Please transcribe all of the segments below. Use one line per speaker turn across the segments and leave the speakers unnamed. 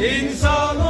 İnsan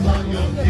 life on your